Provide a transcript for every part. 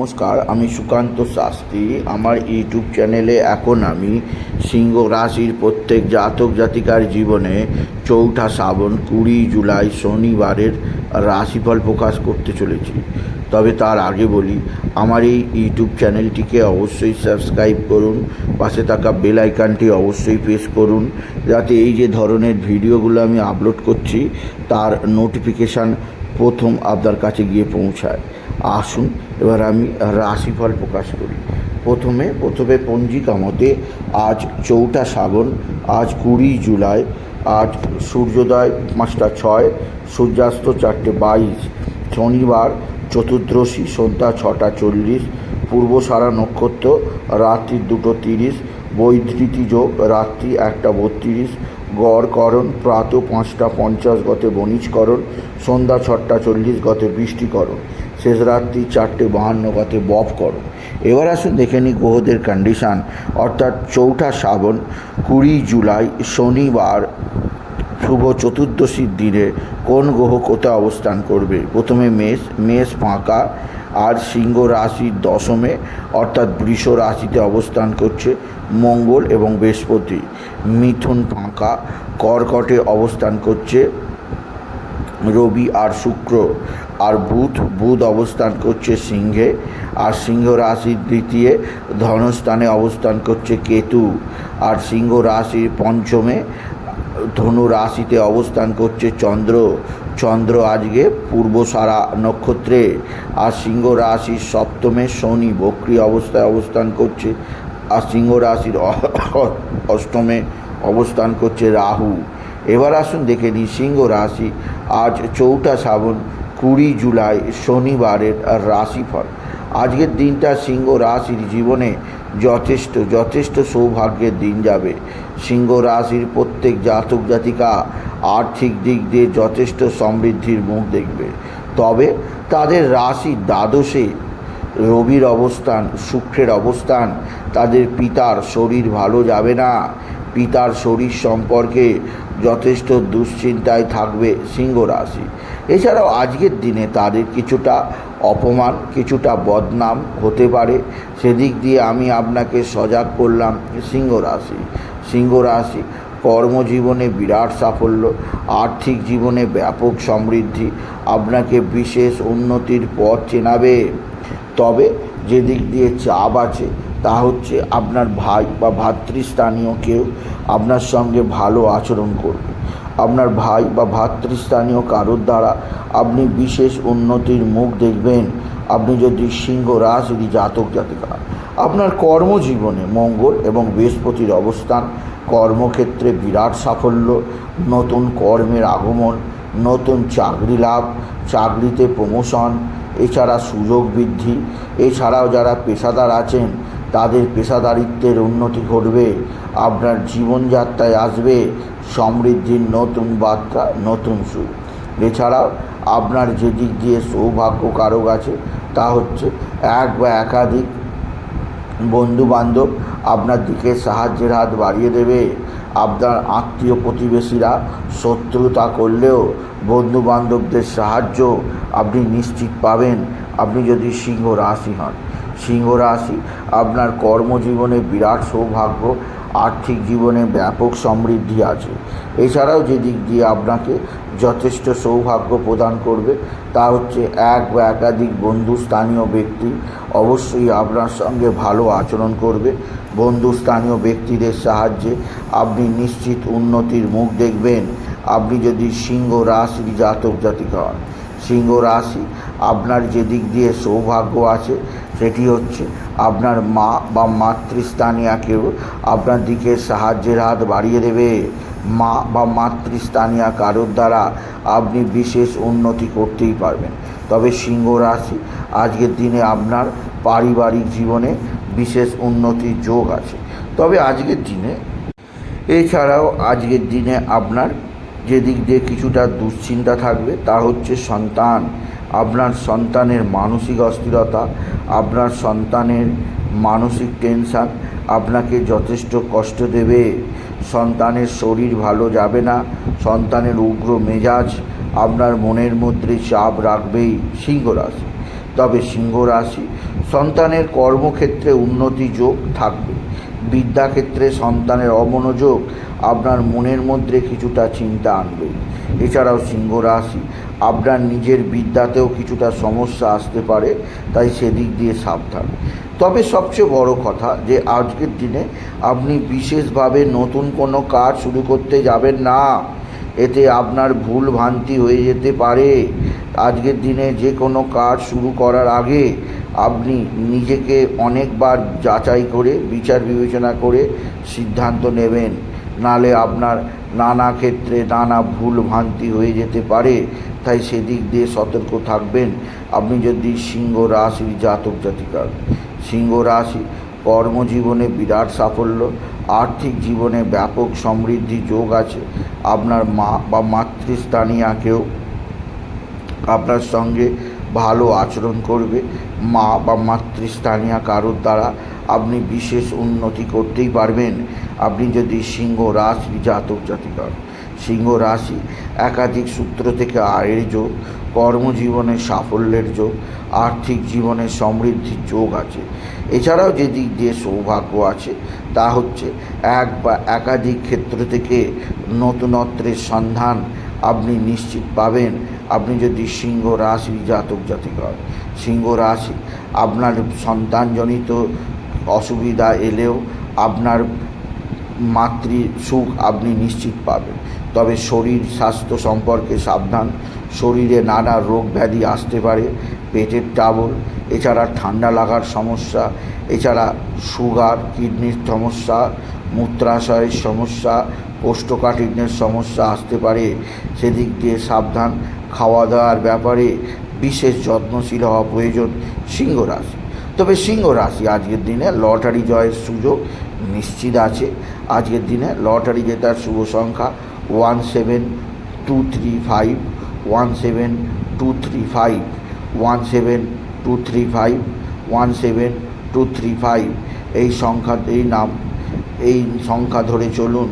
নমস্কার, আমি সুকান্ত শাস্ত্রী। আমার ইউটিউব চ্যানেলে এখন আমি সিংহ রাশির প্রত্যেক জাতক জাতিকার জীবনে চৌঠা শ্রাবণ, কুড়ি জুলাই শনিবারের রাশিফল প্রকাশ করতে চলেছি। তবে তার আগে বলি, আমার এই ইউটিউব চ্যানেলটিকে অবশ্যই সাবস্ক্রাইব করুন, পাশে থাকা বেল আইকনটি অবশ্যই প্রেস করুন, যাতে এই যে ধরনের ভিডিওগুলো আমি আপলোড করছি, তার নোটিফিকেশান প্রথম আপনার কাছে গিয়ে পৌঁছায়। আসুন, এবার আমি রাশিফল প্রকাশ করি। প্রথমে প্রথমে পঞ্জিকা মতে আজ চৌঠা শ্রাবণ, আজ কুড়ি জুলাই, আজ সূর্যোদয় পাঁচটা ছয়, সূর্যাস্ত চারটে বাইশ, শনিবার চতুর্দশী সন্ধ্যা ছটা চল্লিশ পূর্ব সারা নক্ষত্র রাত্রি দুটো তিরিশ বৈধৃতি যোগ রাত্রি একটা বত্রিশ গড়করণ প্রাত পাঁচটা পঞ্চাশ গতে বণিজকরণ সন্ধ্যা ছটা চল্লিশ গতে বৃষ্টিকরণ শেষ রাত্রি চারটে বাহান্ন গতে বপকরণ এবার আসুন দেখে নিই গ্রহদের কন্ডিশান অর্থাৎ চৌঠা শ্রাবণ, কুড়ি জুলাই, শনিবার, শুভ চতুর্দশীর দিনে কোন গ্রহ কোথায় অবস্থান করবে? প্রথমে মেষ মেষ ফাঁকা আর সিংহ রাশির দশমে, অর্থাৎ বৃষ রাশিতে অবস্থান করছে মঙ্গল এবং বৃহস্পতি। মিথুন ফাঁকা, কর্কটে অবস্থান করছে রবি আর শুক্র। আর বুধ বুধ অবস্থান করছে সিংহে। আর সিংহ রাশির দ্বিতীয় ধনস্থানে অবস্থান করছে কেতু। আর সিংহ রাশির পঞ্চমে ধনু রাশিতে অবস্থান করছে চন্দ্র। চন্দ্র আজকে পূর্ব সারা নক্ষত্রে আর সিংহ রাশির সপ্তমে শনি বক্রি অবস্থায় অবস্থান করছে। আর সিংহ রাশির অষ্টমে অবস্থান করছে রাহু। এবার আসুন দেখে নিই সিংহ রাশি আজ চৌঠা শ্রাবণ, কুড়ি জুলাই শনিবারের রাশিফল। আজকের দিনটা সিংহ রাশির জীবনে যথেষ্ট যথেষ্ট সৌভাগ্যের দিন যাবে। সিংহ রাশির প্রত্যেক জাতক জাতিকা আর্থিক দিক দিয়ে যথেষ্ট সমৃদ্ধির মুখ দেখবে। তবে তাদের রাশির দ্বাদশে রবির অবস্থান, শুক্রের অবস্থান, তাদের পিতার শরীর ভালো যাবে না। পিতার শরীর সম্পর্কে যথেষ্ট দুশ্চিন্তায় থাকবে সিংহ রাশি। এছাড়াও আজকের দিনে তাদের কিছুটা অপমান কিছুটা বদনাম হতে পারে। সেদিক দিয়ে আমি আপনাকে সজাগ করলাম সিংহ রাশি সিংহ রাশি কর্মজীবনে বিরাট সাফল্য, আর্থিক জীবনে ব্যাপক সমৃদ্ধি, আপনাকে বিশেষ উন্নতির পথ চেনাবে। তবে যেদিক দিয়ে চাপ আছে, তা হচ্ছে আপনার ভাই বা ভাতৃস্থানীয় কেউ আপনার সঙ্গে ভালো আচরণ করবে। আপনার ভাই বা ভাতৃস্থানীয় কারোর দ্বারা আপনি বিশেষ উন্নতির মুখ দেখবেন। আপনি যদি সিংহ রাশির জাতক, জাতিকা, আপনার কর্মজীবনে মঙ্গল এবং বৃহস্পতির অবস্থান, কর্মক্ষেত্রে বিরাট সাফল্য, নতুন কর্মের আগমন, নতুন চাকরি লাভ, চাকরিতে প্রমোশন, এছাড়া সুযোগ বৃদ্ধি, এছাড়াও যারা পেশাদার আছেন, তাদের পেশাদারিত্বের উন্নতি ঘটবে। আপনার জীবনযাত্রায় আসবে সমৃদ্ধির নতুন বার্তা, নতুন সুখ এছাড়াও আপনার যে দিক দিয়ে সৌভাগ্য কারক আছে, তা হচ্ছে এক বা একাধিক বন্ধু বান্ধব আপনার দিকে সাহায্যের হাত বাড়িয়ে দেবে। আপনার আত্মীয় প্রতিবেশীরা শত্রুতা করলেও বন্ধু বান্ধবদের সাহায্য আপনি নিশ্চিত পাবেন। আপনি যদি সিংহ রাশি হন, সিংহ রাশি আপনার কর্মজীবনে বিরাট সৌভাগ্য আর্থিক জীবনে ব্যাপক সমৃদ্ধি আছে। এছাড়াও যে দিক দিয়ে আপনাকে যথেষ্ট সৌভাগ্য প্রদান করবে, তা হচ্ছে এক বা একাধিক বন্ধু স্থানীয় ব্যক্তি অবশ্যই আপনার সঙ্গে ভালো আচরণ করবে। বন্ধু স্থানীয় ব্যক্তিদের সাহায্যে আপনি নিশ্চিত উন্নতির মুখ দেখবেন। আপনি যদি সিংহ রাশির জাতক জাতিকা হন, সিংহ রাশি আপনার যে দিক দিয়ে সৌভাগ্য আছে সেটি হচ্ছে আপনার মা বা মাতৃস্থানীয় কেউ আপনার দিকে সাহায্যের হাত বাড়িয়ে দেবে। মা বা মাতৃস্থানীয় কারোর দ্বারা আপনি বিশেষ উন্নতি করতেই পারবেন। তবে সিংহ রাশি, আজকের দিনে আপনার পারিবারিক জীবনে বিশেষ উন্নতির যোগ আছে। তবে আজকের দিনে, এছাড়াও আজকের দিনে আপনার যে দিক দিয়ে কিছুটা দুশ্চিন্তা থাকবে, তা হচ্ছে সন্তান। আপনার সন্তানের মানসিক অস্থিরতা, আপনার সন্তানের মানসিক টেনশান আপনাকে যথেষ্ট কষ্ট দেবে। সন্তানের শরীর ভালো যাবে না, সন্তানের উগ্র মেজাজ আপনার মনের মধ্যে চাপ রাখবেই সিংহ রাশি তবে সিংহ রাশি সন্তানের কর্মক্ষেত্রে উন্নতি যোগ থাকবে। বিদ্যাক্ষেত্রে সন্তানের অমনোযোগ আপনার মনের মধ্যে কিছুটা চিন্তা আনবে। এছাড়াও সিংহ রাশি আপনার নিজের বিদ্যাতেও কিছুটা সমস্যা আসতে পারে, তাই সেদিক দিয়ে সাবধান। তবে সবচেয়ে বড় কথা যে আজকের দিনে আপনি বিশেষভাবে নতুন কোনো কাজ শুরু করতে যাবেন না। এতে আপনার ভুল ভ্রান্তি হয়ে যেতে পারে। আজকের দিনে যে কোনো কাজ শুরু করার আগে আপনি নিজেকে অনেকবার যাচাই করে, বিচার বিবেচনা করে সিদ্ধান্ত নেবেন। নালে আপনার নানা ক্ষেত্রে নানা ভুল ভ্রান্তি হয়ে যেতে পারে, তাই সেদিক দিয়ে সতর্ক থাকবেন। আপনি যদি সিংহ রাশির জাতক জাতিকার, সিংহ রাশি কর্মজীবনে বিরাট সাফল্য, আর্থিক জীবনে ব্যাপক সমৃদ্ধি যোগ আছে, আপনার মা বা মাতৃস্থানীয় কেউ আপনার সঙ্গে ভালো আচরণ করবে, মা বা মাতৃস্থানীয় কারোর দ্বারা আপনি বিশেষ উন্নতি করতেই পারবেন। আপনি যদি সিংহ রাশি জাতক জাতিকার, সিংহ রাশি একাধিক সূত্র থেকে আয়ের যোগ, কর্মজীবনে সাফল্যের যোগ, আর্থিক জীবনে সমৃদ্ধির যোগ আছে। এছাড়াও যে দিয়ে সৌভাগ্য আছে, তা হচ্ছে এক বা একাধিক ক্ষেত্র থেকে নতুনত্বের সন্ধান আপনি নিশ্চিত পাবেন। আপনি যদি সিংহ রাশি জাতক জাতিকর, সিংহ রাশি আপনার সন্তানজনিত অসুবিধা এলেও আপনার মাতৃ সুখ আপনি নিশ্চিত পাবেন। তবে শরীর স্বাস্থ্য সম্পর্কে সাবধান। শরীরে নানা রোগ ব্যাধি আসতে পারে, পেটের টাবল এছাড়া ঠান্ডা লাগার সমস্যা, এছাড়া সুগার, কিডনির সমস্যা, মূত্রাশয়ের সমস্যা, কোষ্ঠকাঠিন্যের সমস্যা আসতে পারে। সেদিক দিয়ে সাবধান। খাওয়া দাওয়ার ব্যাপারে বিশেষ যত্নশীল হওয়া প্রয়োজন সিংহ তবে সিংহ রাশি, আজকের দিনে লটারি জয়ের সুযোগ নিশ্চিত আছে। আজকের দিনে লটারি জেতার শুভ সংখ্যা one seven two three five, one seven two three five, one seven two three five, one seven two three five. এই সংখ্যা এই নাম, এই সংখ্যা ধরে চলুন।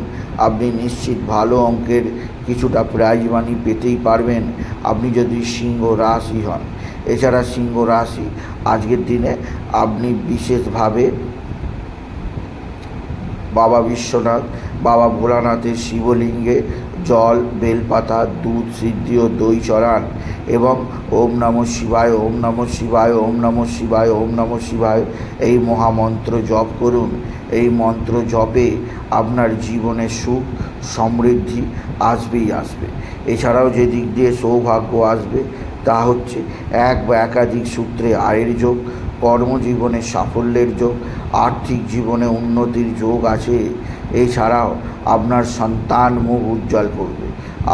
আপনি নিশ্চিত ভালো অঙ্কের কিছুটা প্রাইজ মানি পেতেই পারবেন। আপনি যদি সিংহ রাশি হন এছাড়া সিংহ রাশি। আজকের দিনে আপনি বিশেষভাবে বাবা বিশ্বনাথ, বাবা ভোলানাথের শিবলিঙ্গে জল, বেলপাতা, দুধ, সিদ্ধি ও দই চড়ান এবং ওম নম শিবায়, ওম নম শিবায়, ওম নম শিবায়, ওম নম শিবায় এই মহামন্ত্র জপ করুন। এই মন্ত্র জপে আপনার জীবনে সুখ, সমৃদ্ধি আসবেই আসবে। এছাড়াও যে দিক দিয়ে সৌভাগ্য আসবে তা হচ্ছে এক বা একাধিক সূত্রে আয়ের যোগ, কর্মজীবনে সাফল্যের যোগ, আর্থিক জীবনে উন্নতির যোগ আছে। এছাড়াও আপনার সন্তান মুখ উজ্জ্বল করবে।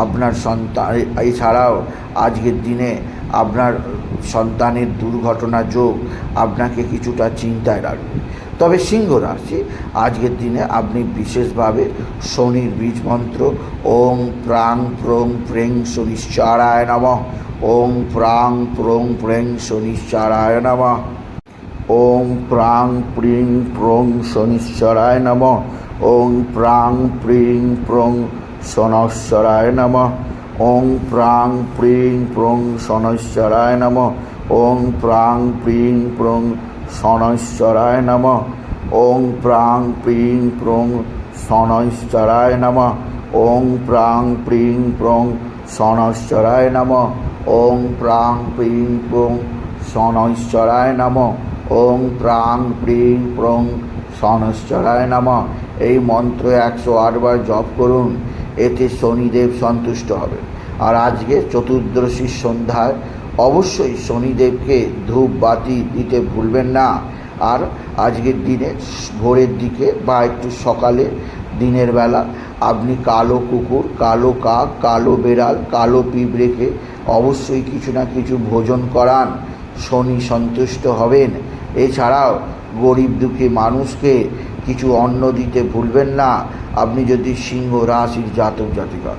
আপনার সন্তান, এছাড়াও আজকের দিনে আপনার সন্তানের দুর্ঘটনা যোগ আপনাকে কিছুটা চিন্তায় রাখবে। তবে সিংহ রাশি, আজকের দিনে আপনি বিশেষভাবে শনির বীজ মন্ত্র ওং প্রাং প্রং প্রেং শনিশ্চারায় নমঃ। ওং প্রাং প্রং প্রেং শনিশ্চারায় নমঃ। ওং প্রাং প্রিং প্রং শনিশ্বরায় নম। ওং প্রাং প্রিং প্রং শনশ্বরায় নম। ওং প্রাং প্রিং প্রং শনশ্বরায় নম। ওং প্রাং প্রিং প্রং শনশ্বরায় নম। ওং প্রাং প্রিং প্রং শনশ্বরায় নম। ওং প্রাং প্রিং প্রং শনশ্বরায় নম। ওং প্রাং প্রিং প্রং শনশ্বরায় নম। ওং প্রাং প্রিং প্রং শনশ্বরায় নম। এই মন্ত্র একশো আটবার জপ করুন, এতে শনিদেব সন্তুষ্ট হবে আর আজকে চতুর্দশীর সন্ধ্যায় অবশ্যই শনিদেবকে ধূপ বাতি দিতে ভুলবেন না। আর আজকের দিনে ভোরের দিকে বা একটু সকালে, দিনের বেলা আপনি কালো কুকুর, কালো কাক, কালো বেড়াল, কালো পিঁপড়েকে অবশ্যই কিছু না কিছু ভোজন করান। শনি সন্তুষ্ট হবেন। এছাড়াও গরিব দুঃখী মানুষকে কিছু অন্ন দিতে ভুলবেন না। আপনি যদি সিংহ রাশির জাতক জাতিকা,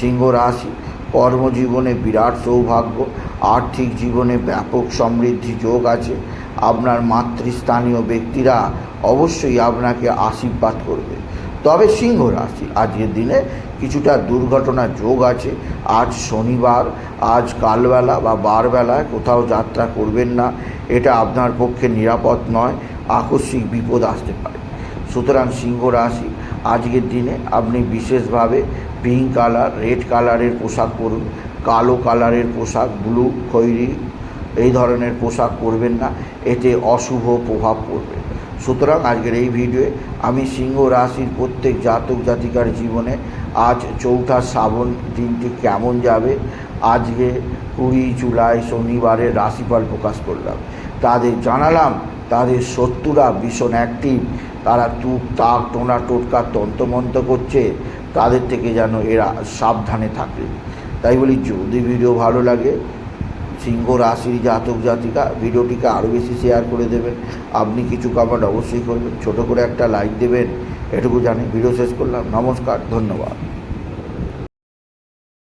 সিংহ রাশি কর্মজীবনে বিরাট সৌভাগ্য, আর্থিক জীবনে ব্যাপক সমৃদ্ধি যোগ আছে। আপনার মাতৃস্থানীয় ব্যক্তিরা অবশ্যই আপনাকে আশীর্বাদ করবে। তবে সিংহ রাশি, আজকের দিনে কিছুটা দুর্ঘটনা যোগ আছে। আজ শনিবার, আজ কালবেলা বা বারবেলায় কোথাও যাত্রা করবেন না। এটা আপনার পক্ষে নিরাপদ নয়, আকস্মিক বিপদ আসতে পারে। সুতরাং সিংহ রাশি আজকের দিনে আপনি বিশেষভাবে পিঙ্ক কালার রেড কালারের পোশাক পরুন, কালো কালারের পোশাক ব্লু খৈরি এই ধরনের পোশাক পরবেন না, এতে অশুভ প্রভাব পড়বে। সুতরাং আজকের এই ভিডিওয়ে আমি সিংহ রাশির প্রত্যেক জাতক জাতিকার জীবনে আজ চৌঠা শ্রাবণ দিনটি কেমন যাবে, আজকে কুড়ি জুলাই শনিবারের রাশিফল প্রকাশ করলাম। তাদের জানালাম, তাদের শত্রুরা ভীষণ অ্যাক্টিভ তারা তুপ তাক, টোনা, টোটকা, তন্তমন্ত করছে। তাদের থেকে যেন এরা সাবধানে থাকে। তাই বলি, যদি ভিডিও ভালো লাগে, সিংহ রাশির জাতক, জাতিকা, ভিডিওটিকে আরও বেশি শেয়ার করে দেবেন। আপনি কিছু কমেন্ট অবশ্যই করবেন। ছোটো করে একটা লাইক দেবেন। এটুকু জানি। ভিডিও শেষ করলাম। নমস্কার, ধন্যবাদ।